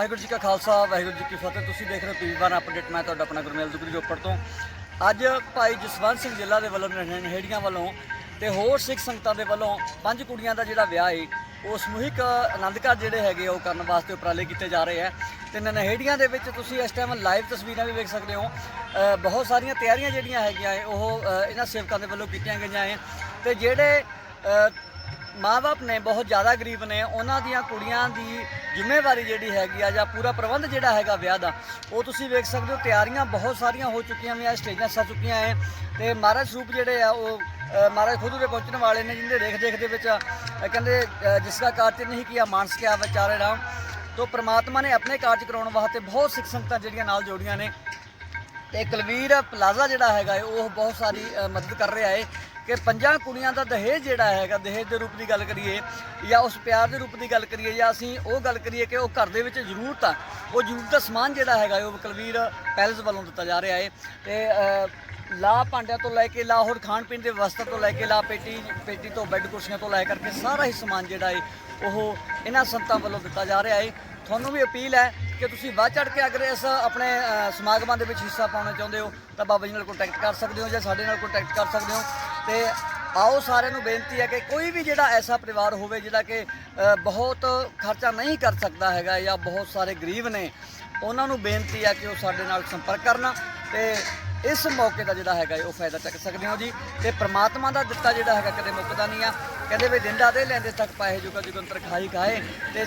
ਵਾਹਿਗੁਰੂ ਜੀ ਕਾ ਖਾਲਸਾ ਵਾਹਿਗੁਰੂ ਜੀ ਕੀ ਫਤਿਹ। ਤੁਸੀਂ ਦੇਖ ਰਹੇ ਹੋ ਪੀਵੀ ਬਾਰ ਅਪਡੇਟ। ਮੈਂ ਤੁਹਾਡਾ ਆਪਣਾ ਗੁਰਮੇਲ ਦੁਗਰੀ ਜੋਪੜ ਤੋਂ। ਅੱਜ ਭਾਈ ਜਸਵੰਤ ਸਿੰਘ ਜ਼ਿਲ੍ਹਾ ਦੇ ਵੱਲੋਂ ਨਹੇੜੀਆਂ ਵੱਲੋਂ ਤੇ ਹੋਰ ਸਿੱਖ ਸੰਗਤਾਂ ਦੇ ਵੱਲੋਂ ਪੰਜ ਕੁੜੀਆਂ ਦਾ ਜਿਹੜਾ ਵਿਆਹ ਹੈ ਉਹ ਸਮੂਹਿਕ ਆਨੰਦ ਘਰ ਜਿਹੜੇ ਹੈਗੇ ਉਹ ਕਰਨ ਵਾਸਤੇ ਉਪਰਾਲੇ ਕੀਤੇ ਜਾ ਰਹੇ ਆ। ਤੇ ਨਨਹੇੜੀਆਂ ਦੇ ਵਿੱਚ ਤੁਸੀਂ ਇਸ ਟਾਈਮ ਲਾਈਵ ਤਸਵੀਰਾਂ ਵੀ ਵੇਖ ਸਕਦੇ ਹੋ। ਬਹੁਤ ਸਾਰੀਆਂ ਤਿਆਰੀਆਂ ਜਿਹੜੀਆਂ ਹੈਗੀਆਂ ਹੈ, ਉਹ ਇਹਨਾਂ ਸੇਵਕਾਂ ਦੇ ਵੱਲੋਂ ਕੀਤੀਆਂ ਗਈਆਂ ਹੈ ਤੇ ਜਿਹੜੇ ਅ, ਮਾਂ-ਬਾਪ ਨੇ ਬਹੁਤ ਜ਼ਿਆਦਾ ਗਰੀਬ ਨੇ ਉਹਨਾਂ ਦੀਆਂ ਕੁੜੀਆਂ ਦੀ ਜ਼ਿੰਮੇਵਾਰੀ ਜਿਹੜੀ ਹੈਗੀ ਆ ਜਾਂ ਪੂਰਾ ਪ੍ਰਬੰਧ ਜਿਹੜਾ ਹੈਗਾ ਵਿਆਹ ਦਾ ਉਹ ਤੁਸੀਂ ਵੇਖ ਸਕਦੇ ਹੋ ਤਿਆਰੀਆਂ ਬਹੁਤ ਸਾਰੀਆਂ ਹੋ ਚੁੱਕੀਆਂ ਵੀ ਸਟੇਜਾਂ ਸਜ ਚੁੱਕੀਆਂ ਐ ਤੇ ਮਹਾਰਾਜ ਸਰੂਪ ਜਿਹੜੇ ਆ ਉਹ ਮਹਾਰਾਜ ਖੁਦ ਦੇ ਪਹੁੰਚਣ ਵਾਲੇ ਨੇ ਜਿੰਦੇ ਦੇਖ ਦੇਖ ਦੇ ਵਿੱਚ ਕਹਿੰਦੇ ਅ, ਜਿਸ ਦਾ ਕਾਰਜ ਨਹੀਂ ਕੀਆ ਮਾਨਸ ਕਿਆ ਵਿਚਾਰੇ ਰਾਮ ਤੋਂ ਪ੍ਰਮਾਤਮਾ ਨੇ ਆਪਣੇ ਕਾਰਜ ਕਰਾਉਣ ਵਾਸਤੇ ਬਹੁਤ ਸਿੱਖ ਸੰਗਤਾਂ ਜਿਹੜੀਆਂ ਨਾਲ ਜੋੜੀਆਂ ਨੇ ਤੇ ਕੁਲਵੀਰ ਪਲਾਜ਼ਾ ਜਿਹੜਾ ਹੈਗਾ ਹੈ, ਉਹ ਬਹੁਤ ਸਾਰੀ ਮਦਦ ਕਰ ਰਿਹਾ ਹੈ। ਕਿ ਪੰਜਾਂ ਕੁੜੀਆਂ ਦਾ ਦਹੇਜ ਜਿਹੜਾ ਹੈਗਾ ਦਹੇਜ ਦੇ ਰੂਪ ਦੀ ਗੱਲ ਕਰੀਏ ਜਾਂ ਉਸ ਪਿਆਰ ਦੇ ਰੂਪ ਦੀ ਗੱਲ ਕਰੀਏ ਜਾਂ ਅਸੀਂ ਉਹ ਗੱਲ ਕਰੀਏ ਕਿ ਉਹ ਘਰ ਦੇ ਵਿੱਚ ਜ਼ਰੂਰਤ ਆ ਉਹ ਜ਼ਰੂਰਤ ਦਾ ਸਮਾਨ ਜਿਹੜਾ ਹੈਗਾ ਹੈ, ਉਹ ਕੁਲਵੀਰ ਪੈਲਸ ਵੱਲੋਂ ਦਿੱਤਾ ਜਾ ਰਿਹਾ ਹੈ। ਤੇ ਲਾ ਭਾਂਡਿਆਂ ਤੋਂ ਲੈ ਕੇ ਲਾਹੌਰ ਖਾਣ ਪੀਣ ਦੇ ਵਸਤਾਂ ਤੋਂ ਲੈ ਕੇ ਲਾ ਪੇਟੀ ਪੇਟੀ ਤੋਂ ਬੈੱਡ ਕੁਰਸੀਆਂ ਤੋਂ ਲੈ ਕਰਕੇ ਸਾਰਾ ਹੀ ਸਮਾਨ ਜਿਹੜਾ ਹੈ ਉਹ ਇਹਨਾਂ ਸੰਤਾਂ ਵੱਲੋਂ ਦਿੱਤਾ ਜਾ ਰਿਹਾ ਹੈ। ਤੁਹਾਨੂੰ ਵੀ ਅਪੀਲ ਹੈ ਕਿ ਤੁਸੀਂ ਵੱਧ ਚੜ ਕੇ ਅਗਰ ਇਸ ਆਪਣੇ ਸਮਾਗਮਾਂ ਦੇ ਵਿੱਚ ਹਿੱਸਾ ਪਾਉਣਾ ਚਾਹੁੰਦੇ ਹੋ ਤਾਂ ਬਾਬਾ ਜੀ ਨਾਲ ਕੰਟੈਕਟ ਕਰ ਸਕਦੇ ਹੋ ਜਾਂ ਸਾਡੇ ਨਾਲ ਕੰਟੈਕਟ ਕਰ ਸਕਦੇ ਹੋ। ਤੇ ਆਓ ਸਾਰਿਆਂ ਨੂੰ ਬੇਨਤੀ ਹੈ ਕਿ ਕੋਈ ਵੀ ਜਿਹੜਾ ਐਸਾ ਪਰਿਵਾਰ ਹੋਵੇ ਜਿਹੜਾ ਕਿ ਬਹੁਤ ਖਰਚਾ ਨਹੀਂ ਕਰ ਸਕਦਾ ਹੈਗਾ ਜਾਂ ਬਹੁਤ ਸਾਰੇ ਗਰੀਬ ਨੇ, ਉਹਨਾਂ ਨੂੰ ਬੇਨਤੀ ਹੈ ਕਿ ਉਹ ਸਾਡੇ ਨਾਲ ਸੰਪਰਕ ਕਰਨ ਤੇ ਇਸ ਮੌਕੇ ਦਾ ਜਿਹੜਾ ਹੈਗਾ ਉਹ ਫਾਇਦਾ ਚੱਕ ਸਕਦੇ ਹੋ ਜੀ। ਤੇ ਪ੍ਰਮਾਤਮਾ ਦਾ ਦਿੱਤਾ ਜਿਹੜਾ ਹੈਗਾ ਕਦੇ ਮੁੱਕਦਾ ਨਹੀਂ ਆ, ਕਹਿੰਦੇ ਵੀ ਦਿੰਦਾ ਦੇ ਲੈਂਦੇ ਤੱਕ ਪਾਏ ਜੁਗਾ ਜੁਗੰਤਰ ਖਾਈ ਖਾਏ ਤੇ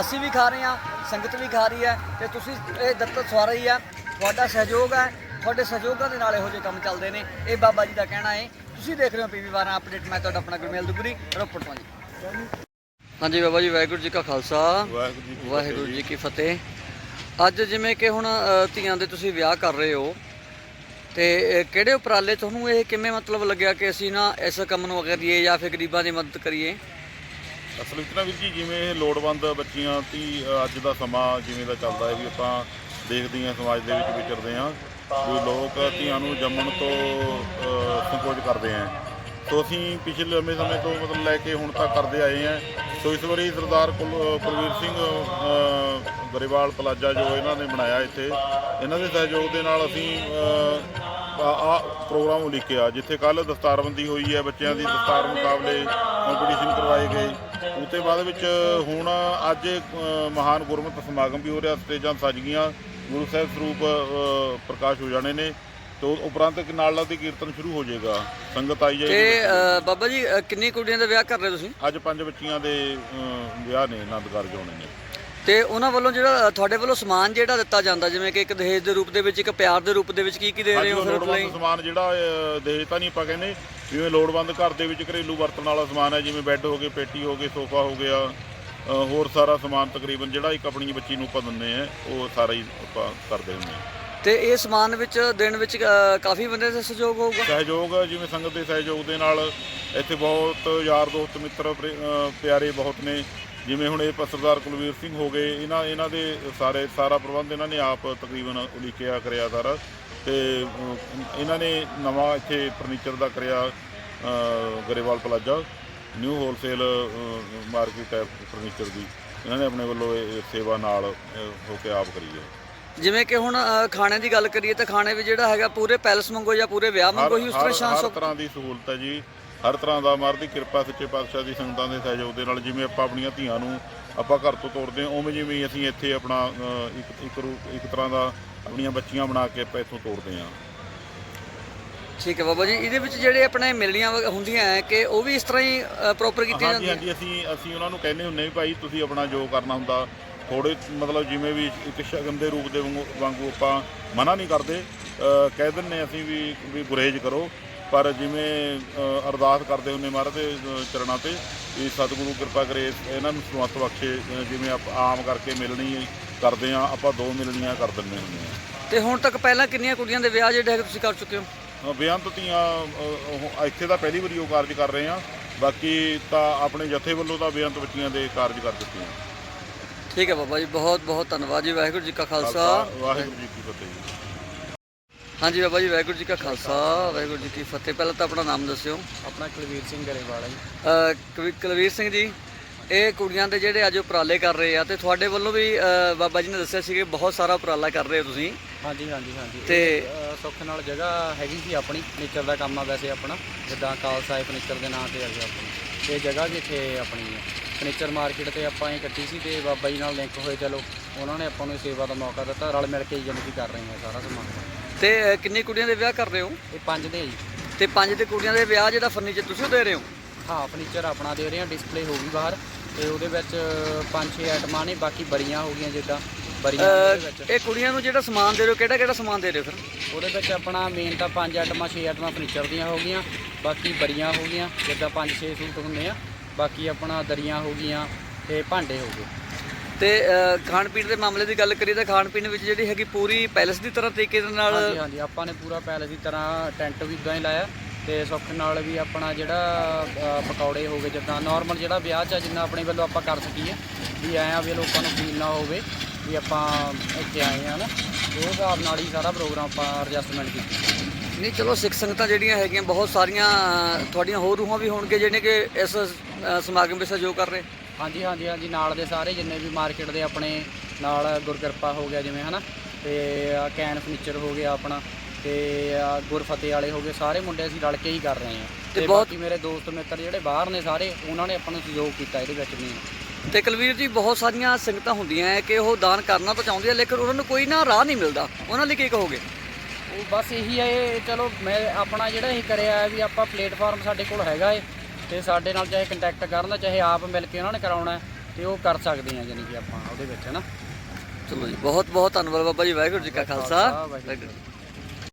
ਅਸੀਂ ਵੀ ਖਾ ਰਹੇ ਆ ਸੰਗਤ ਵੀ ਖਾ ਰਹੀ ਹੈ ਤੇ ਤੁਸੀਂ ਇਹ ਦਿੱਤ ਸਵਾਰ ਹੀ ਆ, ਤੁਹਾਡਾ ਸਹਿਯੋਗ ਹੈ, ਤੁਹਾਡੇ ਸਹਿਯੋਗਾਂ ਦੇ ਨਾਲ ਇਹੋ ਜਿਹੇ ਕੰਮ ਚੱਲਦੇ ਨੇ, ਇਹ ਬਾਬਾ ਜੀ ਦਾ ਕਹਿਣਾ ਹੈ। ਤੁਸੀਂ ਦੇਖ ਰਹੇ ਹੋ ਪੀਵੀ 12 ਅਪਡੇਟ ਮੈਂ ਤੁਹਾਡਾ ਆਪਣਾ ਗੁਰਮੇਲ ਦੁਗਰੀ ਰੋਪੜ ਤੋਂ ਜੀ। ਹਾਂਜੀ ਬਾਬਾ ਜੀ ਵਾਹਿਗੁਰੂ ਜੀ ਕਾ ਖਾਲਸਾ। ਵਾਹਿਗੁਰੂ ਜੀ ਕੀ ਫਤਿਹ। ਅੱਜ ਜਿਵੇਂ ਕਿ ਹੁਣ ਧੀਆਂ ਦੇ ਤੁਸੀਂ ਵਿਆਹ ਕਰ ਰਹੇ ਹੋ ਤੇ ਕਿਹੜੇ ਉਪਰਾਲੇ ਤੁਹਾਨੂੰ ਇਹ ਕਿਵੇਂ ਮਤਲਬ ਲੱਗਿਆ ਕਿ ਅਸੀਂ ਨਾ ਇਸ ਕੰਮ ਨੂੰ ਕਰੀਏ ਜਾਂ ਫਿਰ ਗਰੀਬਾਂ ਦੀ ਮਦਦ ਕਰੀਏ? ਅਸਲ ਵਿੱਚ ਨਾ ਵੀਰ ਜੀ ਜਿਵੇਂ ਇਹ ਲੋੜਵੰਦ ਬੱਚੀਆਂ ਤੀ ਅੱਜ ਦਾ ਸਮਾਂ ਜਿਵੇਂ ਦਾ ਚੱਲਦਾ ਹੈ ਵੀ ਆਪਾਂ ਦੇਖਦੇ ਹਾਂ ਸਮਾਜ ਦੇ ਵਿੱਚ ਵਿਚਰਦੇ ਹਾਂ ਵੀ ਲੋਕ ਧੀਆਂ ਨੂੰ ਜੰਮਣ ਤੋਂ ਸੰਕੋਚ ਕਰਦੇ ਆ। ਸੋ ਅਸੀਂ ਪਿਛਲੇ ਲੰਮੇ ਸਮੇਂ ਤੋਂ ਮਤਲਬ ਲੈ ਕੇ ਹੁਣ ਤੱਕ ਕਰਦੇ ਆਏ ਹਾਂ ਸੋ ਇਸ ਵਾਰੀ ਸਰਦਾਰ ਕੁਲ- ਕੁਲਵੀਰ ਸਿੰਘ ਗਰੇਵਾਲ ਪਲਾਜਾ ਜੋ ਇਹਨਾਂ ਨੇ ਬਣਾਇਆ ਇੱਥੇ, ਇਹਨਾਂ ਦੇ ਸਹਿਯੋਗ ਦੇ ਨਾਲ ਅਸੀਂ ਆ ਪ੍ਰੋਗਰਾਮ ਉਲੀਕਿਆ, ਜਿੱਥੇ ਕੱਲ ਦਸਤਾਰਬੰਦੀ ਹੋਈ ਹੈ, ਬੱਚਿਆਂ ਦੀ ਦਸਤਾਰ ਮੁਕਾਬਲੇ ਕੰਪੀਟੀਸ਼ਨ ਕਰਵਾਏ ਗਏ। ਉਤੇ ਬਾਅਦ ਵਿੱਚ ਹੁਣ ਅੱਜ ਮਹਾਨ ਗੁਰਮਤਿ ਸਮਾਗਮ ਵੀ ਹੋ ਰਿਹਾ, ਸਟੇਜਾਂ ਸਜ ਗਈਆਂ। ਗੁਰੂ ਸਾਹਿਬ ਸਰੂਪ ਪ੍ਰਕਾਸ਼ ਹੋ ਜਾਣੇ ਨੇ ਤੇ ਉਪਰੰਤ ਨਾਲ ਨਾਲ ਦੀ ਕੀਰਤਨ ਸ਼ੁਰੂ ਹੋ ਜਾਏਗਾ ਸੰਗਤ ਆਈ ਤੇ ਜਾਏਗੀ ਅ, ਬਾਬਾ ਜੀ ਅ, ਕਿੰਨੀ ਕੁੜੀਆਂ ਦਾ ਵਿਆਹ ਕਰ ਰਹੇ ਤੁਸੀਂ? ਅੱਜ ਪੰਜ ਬੱਚੀਆਂ ਦੇ ਅ, ਵਿਆਹ ਨੇ ਆਨੰਦ ਕਾਰਜ ਹੋਣੇ ਨੇ। ਤੇ ਉਹਨਾਂ ਵੱਲੋਂ ਜਿਹੜਾ ਅ, ਤੁਹਾਡੇ ਵੱਲੋਂ ਸਮਾਨ ਜਿਹੜਾ ਦਿੱਤਾ ਜਾਂਦਾ ਜਿਵੇਂ ਕਿ ਇੱਕ ਦਹੇਜ ਦੇ ਰੂਪ ਦੇ ਵਿੱਚ ਇੱਕ ਪਿਆਰ ਦੇ ਰੂਪ ਦੇ ਵਿੱਚ ਕੀ ਕੀ ਦੇ ਅੱਜ ਰਹੇ ਹੋ ਉਹ ਫਿਰ ਲਈ ਲੋੜਵੰਦ ਸਮਾਨ ਜਿਹੜਾ ਅ, ਤਾਂ ਨਹੀਂ ਆਪਾਂ ਕਹਿੰਦੇ ਜਿਵੇਂ ਲੋੜਵੰਦ ਘਰ ਦੇ ਵਿੱਚ ਘਰੇਲੂ ਵਰਤਣ ਵਾਲਾ ਸਮਾਨ ਹੈ ਜਿਵੇਂ ਬੈੱਡ ਹੋ ਗਏ ਪੇਟੀ ਹੋ ਗਈ ਸੋਫਾ ਹੋ ਗਿਆ ਹੋਰ ਸਾਰਾ ਸਮਾਨ ਤਕਰੀਬਨ ਜਿਹੜਾ ਇੱਕ ਆਪਣੀ ਬੱਚੀ ਨੂੰ ਆਪਾਂ ਦਿੰਦੇ ਆ ਉਹ ਸਾਰਾ ਹੀ ਆਪਾਂ ਕਰਦੇ ਹੁੰਦੇ ਹਾਂ। ਤੇ ਇਹ ਸਮਾਨ ਵਿੱਚ ਦੇਣ ਵਿੱਚ ਅ, ਕਾਫੀ ਬੰਦੇ ਦਾ ਸਹਿਯੋਗ ਹੋਊਗਾ? ਸਹਿਯੋਗ ਜਿਵੇਂ ਸੰਗਤ ਦੇ ਸਹਿਯੋਗ ਦੇ ਨਾਲ ਇੱਥੇ ਬਹੁਤ ਯਾਰ ਦੋਸਤ ਮਿੱਤਰ ਪ੍ਰੇ- ਪਿਆਰੇ ਬਹੁਤ ਨੇ। ਜਿਵੇਂ ਹੁਣ ਇਹ ਪ- ਸਰਦਾਰ ਕੁਲਵੀਰ ਸਿੰਘ ਹੋ ਗਏ ਇਹਨਾਂ ਇਹਨਾਂ ਦੇ ਸਾਰੇ ਸਾਰਾ ਪ੍ਰਬੰਧ ਇਹਨਾਂ ਨੇ ਆਪ ਤਕਰੀਬਨ ਉਲੀਕਿਆ ਕਰਿਆ ਸਾਰਾ। ਤੇ ਇਹਨਾਂ ਨੇ ਨਵਾਂ ਇੱਥੇ ਫਰਨੀਚਰ ਦਾ ਕਰਿਆ Grewal plaza. New wholesale market ਹੈ ਫਰਨੀਚਰ ਦੀ। ਇਹਨਾਂ ਨੇ ਆਪਣੇ ਵੱਲੋਂ ਇਹ ਸੇਵਾ ਨਾਲ ਹੋ ਕੇ ਆਪ ਕਰੀ ਹੈ। ਜਿਵੇਂ ਕਿ ਹੁਣ ਖਾਣੇ ਦੀ ਗੱਲ ਕਰੀਏ ਤਾਂ ਖਾਣੇ ਵੀ ਜਿਹੜਾ ਹੈਗਾ ਪੂਰੇ ਪੈਲਸ ਮੰਗੋ ਜਾਂ ਪੂਰੇ ਵਿਆਹ ਮੰਗੋ ਹੀ ਉਸ ਤਰ੍ਹਾਂ ਸ਼ਾਨ ਹਰ ਸੌ ਤਰ੍ਹਾਂ ਦੀ ਸਹੂਲਤ ਹੈ ਜੀ। ਹਰ ਤਰ੍ਹਾਂ ਦਾ ਮਰ ਦੀ ਕਿਰਪਾ ਸੱਚੇ ਪਾਤਸ਼ਾਹ ਦੀ ਸੰਗਤਾਂ ਦੇ ਸਹਿਯੋਗ ਦੇ ਨਾਲ। ਜਿਵੇਂ ਆਪਾਂ ਆਪਣੀਆਂ ਧੀਆਂ ਨੂੰ ਆਪਾਂ ਘਰ ਤੋਂ ਤੋਰਦੇ ਹਾਂ ਉਵੇਂ ਜਿਵੇਂ ਅਸੀਂ ਇੱਥੇ ਆਪਣਾ ਇੱਕ ਇੱਕ ਰੂਪ ਇੱਕ ਤਰ੍ਹਾਂ ਦਾ ਆਪਣੀਆਂ ਬੱਚੀਆਂ ਬਣਾ ਕੇ ਆਪਾਂ ਇੱਥੋਂ ਤੋਰਦੇ ਹਾਂ। ਠੀਕ ਹੈ ਬਾਬਾ ਜੀ ਇਹਦੇ ਵਿੱਚ ਜਿਹੜੇ ਆਪਣੇ ਮਿਲਣੀਆਂ ਵਗ- ਹੁੰਦੀਆਂ ਹੈ ਕਿ ਉਹ ਵੀ ਇਸ ਤਰ੍ਹਾਂ ਹੀ ਪ੍ਰੋਪਰ ਕੀਤੀਆਂ ਹਾਂਜੀ ਜਾਂਦੀਆਂ? ਹਾਂਜੀ ਅਸੀਂ ਅਸੀਂ ਉਹਨਾਂ ਨੂੰ ਕਹਿੰਦੇ ਹੁੰਨੇ ਵੀ ਭਾਈ ਤੁਸੀਂ ਆਪਣਾ ਜੋ ਕਰਨਾ ਹੁੰਦਾ ਥੋੜੇ ਮਤਲਬ ਜਿਵੇਂ ਵੀ ਇੱਕ ਸ਼ਗਨ ਦੇ ਰੂਪ ਦੇ ਵਾਂਗੂ ਵਾਂਗੂ ਆਪਾਂ ਮਨਾ ਨਹੀਂ ਕਰਦੇ ਕਹਿ ਦਿੰਨੇ ਅਸੀਂ ਵੀ ਵੀ ਗੁਰੇਜ ਕਰੋ ਪਰ ਜਿਵੇਂ ਅਰਦਾਸ ਕਰਦੇ ਹੁੰਨੇ ਮਹਾਰਾਜ ਦੇ ਅ, ਚਰਨਾਂ ਤੇ ਵੀ ਸਤਿਗੁਰੂ ਕਿਰਪਾ ਕਰੇ ਇਹਨਾਂ ਨੂੰ ਸਮਤ ਬਖਸ਼ੇ ਜਿਵੇਂ ਆਪਾਂ ਆਮ ਕਰਕੇ ਮਿਲਣੀ ਕਰਦੇ ਆ ਆਪਾਂ ਦੋ ਮਿਲਣੀਆਂ ਕਰ ਦਿੰਨੇ ਹੁੰਦੇ ਆ ਤੇ ਹੁਣ ਤੱਕ ਪਹਿਲਾਂ ਕਿੰਨੀਆਂ ਕੁੜੀਆਂ ਦੇ ਵਿਆਹ ਜਿਹੜੇ ਹੈਗੇ ਤੁਸੀਂ ਕਰ ਚੁੱਕੇ ਹੋ? ਬੇਅੰਤ ਧੀਆਂ ਉਹ ਇੱਥੇ ਤਾਂ ਪਹਿਲੀ ਵਾਰੀ ਉਹ ਕਾਰਜ ਕਰ ਰਹੇ ਆ। ਬਾਕੀ ਤਾਂ ਆਪਣੇ ਜਥੇ ਵੱਲੋਂ ਤਾਂ ਬੇਅੰਤ ਬੱਚੀਆਂ ਦੇ ਕਾਰਜ ਕਰ ਦਿੱਤੇ ਆ। ਠੀਕ ਹੈ ਬਾਬਾ ਜੀ ਬਹੁਤ ਬਹੁਤ ਧੰਨਵਾਦ ਜੀ ਵਾਹਿਗੁਰੂ ਜੀ ਕਾ ਖਾਲਸਾ। ਵਾਹਿਗੁਰੂ ਜੀ ਕੀ ਫਤਿਹ ਜੀ। ਹਾਂਜੀ ਬਾਬਾ ਜੀ ਵਾਹਿਗੁਰੂ ਜੀ ਕਾ ਖਾਲਸਾ ਵਾਹਿਗੁਰੂ ਜੀ ਕੀ ਫਤਿਹ। ਪਹਿਲਾਂ ਤਾਂ ਆਪਣਾ ਨਾਮ ਦੱਸਿਓ। ਆਪਣਾ ਕੁਲਵੀਰ ਸਿੰਘ ਗਰੇਵਾਲ ਜੀ। ਕਵੀ- ਕੁਲਵੀਰ ਸਿੰਘ ਜੀ ਇਹ ਕੁੜੀਆਂ ਦੇ ਜਿਹੜੇ ਅੱਜ ਉਪਰਾਲੇ ਕਰ ਰਹੇ ਆ ਤੇ ਤੁਹਾਡੇ ਵੱਲੋਂ ਵੀ ਬਾਬਾ ਜੀ ਨੇ ਦੱਸਿਆ ਸੀ ਕਿ ਬਹੁਤ ਸਾਰਾ ਉਪਰਾਲਾ ਕਰ ਰਹੇ ਹੋ ਤੁਸੀਂ। ਹਾਂਜੀ ਹਾਂਜੀ ਹਾਂਜੀ। ਤੇ ਇਹ, ਸੁੱਖ ਨਾਲ ਜਗ੍ਹਾ ਹੈਗੀ ਸੀ ਆਪਣੀ ਫਰਨੀਚਰ ਦਾ ਕੰਮ ਆ ਵੈਸੇ ਆਪਣਾ ਜਿੱਦਾਂ ਕਾਲਸਾ ਫਰਨੀਚਰ ਦੇ ਨਾਂ ਤੇ ਹੈਗੀ ਆਪਣੀ। ਤੇ ਜਗ੍ਹਾ ਵੀ ਇੱਥੇ ਆਪਣੀ ਹੈ ਫਰਨੀਚਰ ਮਾਰਕੀਟ ਤੇ ਆਪਾਂ ਇਹ ਕੱਟੀ ਸੀ ਤੇ ਬਾਬਾ ਜੀ ਨਾਲ ਲਿੰਕ ਹੋਏ ਚਲੋ ਉਹਨਾਂ ਨੇ ਆਪਾਂ ਨੂੰ ਸੇਵਾ ਦਾ ਮੌਕਾ ਦਿੱਤਾ ਰਲ ਮਿਲ ਕੇ ਕਿ ਕਰ ਰਹੇ ਹਾਂ ਸਾਰਾ ਸਮਾਨ। ਤੇ ਅ, ਕਿੰਨੀ ਕੁੜੀਆਂ ਦੇ ਵਿਆਹ ਕਰ ਰਹੇ ਹੋ? ਇਹ ਪੰਜ ਦੇ ਜੀ। ਤੇ ਪੰਜ ਤੇ ਕੁੜੀਆਂ ਦੇ ਵਿਆਹ ਜਿਹੜਾ ਫਰਨੀਚਰ ਤੁਸੀਂ ਦੇ ਰਹੇ ਹੋ? ਹਾਂ ਫਰਨੀਚਰ ਆਪਣਾ ਦੇ ਰਹੇ ਹਾਂ ਡਿਸਪਲੇ ਹੋ ਗਈ ਬਾਹਰ ਤੇ ਉਹਦੇ ਵਿੱਚ ਪੰਜ ਛੇ ਆਈਟਮਾਂ ਨੇ ਬਾਕੀ ਬਰੀਆਂ ਹੋ ਗਈਆਂ ਜਿੱਦਾਂ। ਬਰੀਆਂ ਅ, ਦੇ ਵਿੱਚ। ਇਹ ਕੁੜੀਆਂ ਨੂੰ ਜਿਹੜਾ ਸਮਾਨ ਦੇ ਰਹੇ ਹੋ ਕਿਹੜਾ ਕਿਹੜਾ ਸਮਾਨ ਦੇ ਰਹੇ ਹੋ ਫਿਰ? ਉਹਦੇ ਵਿੱਚ ਆਪਣਾ ਮੇਨ ਤਾਂ ਪੰਜ ਆਈਟਮਾਂ ਛੇ ਆਈਟਮਾਂ ਫਰਨੀਚਰ ਦੀਆਂ ਹੋ ਗਈਆਂ ਬਾਕੀ ਬਰੀਆਂ ਹੋ ਗਈਆਂ ਜਿੱਦਾਂ ਪੰਜ ਛੇ ਸੂਟ ਹੁੰਦੇ ਆ ਬਾਕੀ ਆਪਣਾ ਦਰੀਆਂ ਹੋ ਗਈਆਂ ਤੇ ਭਾਂਡੇ ਹੋ ਗਏ। ਤੇ ਖਾਣ ਪੀਣ ਦੇ ਮਾਮਲੇ ਦੀ ਗੱਲ ਕਰੀਏ ਤਾਂ ਖਾਣ ਪੀਣ ਵਿੱਚ ਜਿਹੜੀ ਹੈਗੀ ਪੂਰੀ ਪੈਲਸ ਦੀ ਤਰ੍ਹਾਂ ਤਰੀਕੇ ਦੇ ਨਾਲ ਹਾਂਜੀ ਹਾਂਜੀ ਆਪਾਂ ਨੇ ਪੂਰਾ ਪੈਲਸ ਦੀ ਤਰ੍ਹਾਂ ਟੈਂਟ ਵੀ ਇਦਾਂ ਹੀ ਲਾਇਆ ਤੇ ਸੁੱਖ ਨਾਲ ਵੀ ਆਪਣਾ ਜਿਹੜਾ ਅ, ਪਕੌੜੇ ਹੋ ਗਏ ਜਿੱਦਾਂ ਨਾਰਮਲ ਜਿਹੜਾ ਵਿਆਹ 'ਚ ਆ, ਜਿੰਨਾ ਆਪਣੇ ਵੱਲੋਂ ਆਪਾਂ ਕਰ ਸਕੀਏ ਵੀ ਐਂ ਆ ਵੀ ਲੋਕਾਂ ਨੂੰ ਫੀਲ ਨਾ ਹੋਵੇ। ਵੀ ਆਪਾਂ ਇੱਥੇ ਆਏ ਆ ਨਾ ਉਹ ਹਿਸਾਬ ਨਾਲ ਹੀ ਸਾਰਾ ਪ੍ਰੋਗਰਾਮ ਆਪਾਂ ਐਡਜਸਟਮੈਂਟ ਕੀਤੀ। ਨਹੀਂ ਚਲੋ ਸਿੱਖ ਸੰਗਤਾਂ ਜਿਹੜੀਆਂ ਹੈਗੀਆਂ ਬਹੁਤ ਸਾਰੀਆਂ ਤੁਹਾਡੀਆਂ ਹੋਰ ਰੂਹਾਂ ਵੀ ਹੋਣਗੇ ਜਿਹੜੇ ਕਿ ਇਸ ਅ, ਸਮਾਗਮ ਵਿੱਚ ਸਹਿਯੋਗ ਕਰ ਰਹੇ। ਹਾਂਜੀ ਹਾਂਜੀ ਹਾਂਜੀ ਨਾਲ ਦੇ ਸਾਰੇ ਜਿੰਨੇ ਵੀ ਮਾਰਕੀਟ ਦੇ ਆਪਣੇ ਨਾਲ ਗੁਰਕਿਰਪਾ ਹੋ ਗਿਆ ਜਿਵੇਂ ਹਨਾ ਤੇ ਆਹ ਕੈਨ ਫਰਨੀਚਰ ਹੋ ਗਿਆ ਆਪਣਾ ਤੇ ਆਹ ਗੁਰਫਤਿਹ ਵਾਲੇ ਹੋ ਗਏ ਸਾਰੇ ਮੁੰਡੇ ਅਸੀਂ ਰਲ ਕੇ ਹੀ ਕਰ ਰਹੇ ਹਾਂ। ਤੇ ਤੇ ਬਹੁਤ- ਬਾਕੀ ਮੇਰੇ ਦੋਸਤ ਮਿੱਤਰ ਜਿਹੜੇ ਬਾਹਰ ਨੇ ਸਾਰੇ ਉਹਨਾਂ ਨੇ ਆਪਾਂ ਨੂੰ ਸਹਿਯੋਗ ਕੀਤਾ ਇਹਦੇ ਵਿੱਚ ਵੀ। ਤੇ ਕੁਲਵੀਰ ਜੀ ਬਹੁਤ ਸਾਰੀਆਂ ਸੰਗਤਾਂ ਹੁੰਦੀਆਂ ਹੈ ਕਿ ਉਹ ਦਾਨ ਕਰਨਾ ਤਾਂ ਚਾਹੁੰਦੀਆਂ ਲੇਕਿਨ ਉਹਨਾਂ ਨੂੰ ਕੋਈ ਨਾ ਰਾਹ ਨਹੀਂ ਮਿਲਦਾ। ਉਹਨਾਂ ਲਈ ਕੀ ਕਹੋਗੇ? ਉਹ ਬਸ ਇਹੀ ਹੈ ਇਹ ਚਲੋ ਮੈਂ ਆਪਣਾ ਜਿਹੜਾ ਇਹ ਕਰਿਆ ਹੈ ਵੀ ਆਪਾਂ ਪਲੇਟਫਾਰਮ ਸਾਡੇ ਕੋਲ ਹੈਗਾ ਏ ਤੇ ਸਾਡੇ ਨਾਲ ਚਾਹੇ ਕੰਟੈਕਟ ਕਰਨ ਚਾਹੇ ਆਪ ਮਿਲ ਕੇ ਉਹਨਾਂ ਨੇ ਕਰਾਉਣਾ ਤੇ ਉਹ ਕਰ ਸਕਦੇ ਆ ਜਾਨੀ ਕਿ ਆਪਾਂ ਉਹਦੇ ਵਿੱਚ ਹੈ ਨਾ? ਚਲੋ ਜੀ ਬਹੁਤ ਬਹੁਤ ਧੰਨਵਾਦ ਬਾਬਾ ਜੀ ਵਾਹਿਗੁਰੂ ਜੀ ਕਾ ਖਾਲਸਾ। ਵਾਹਿਗੁਰੂ ਜੀ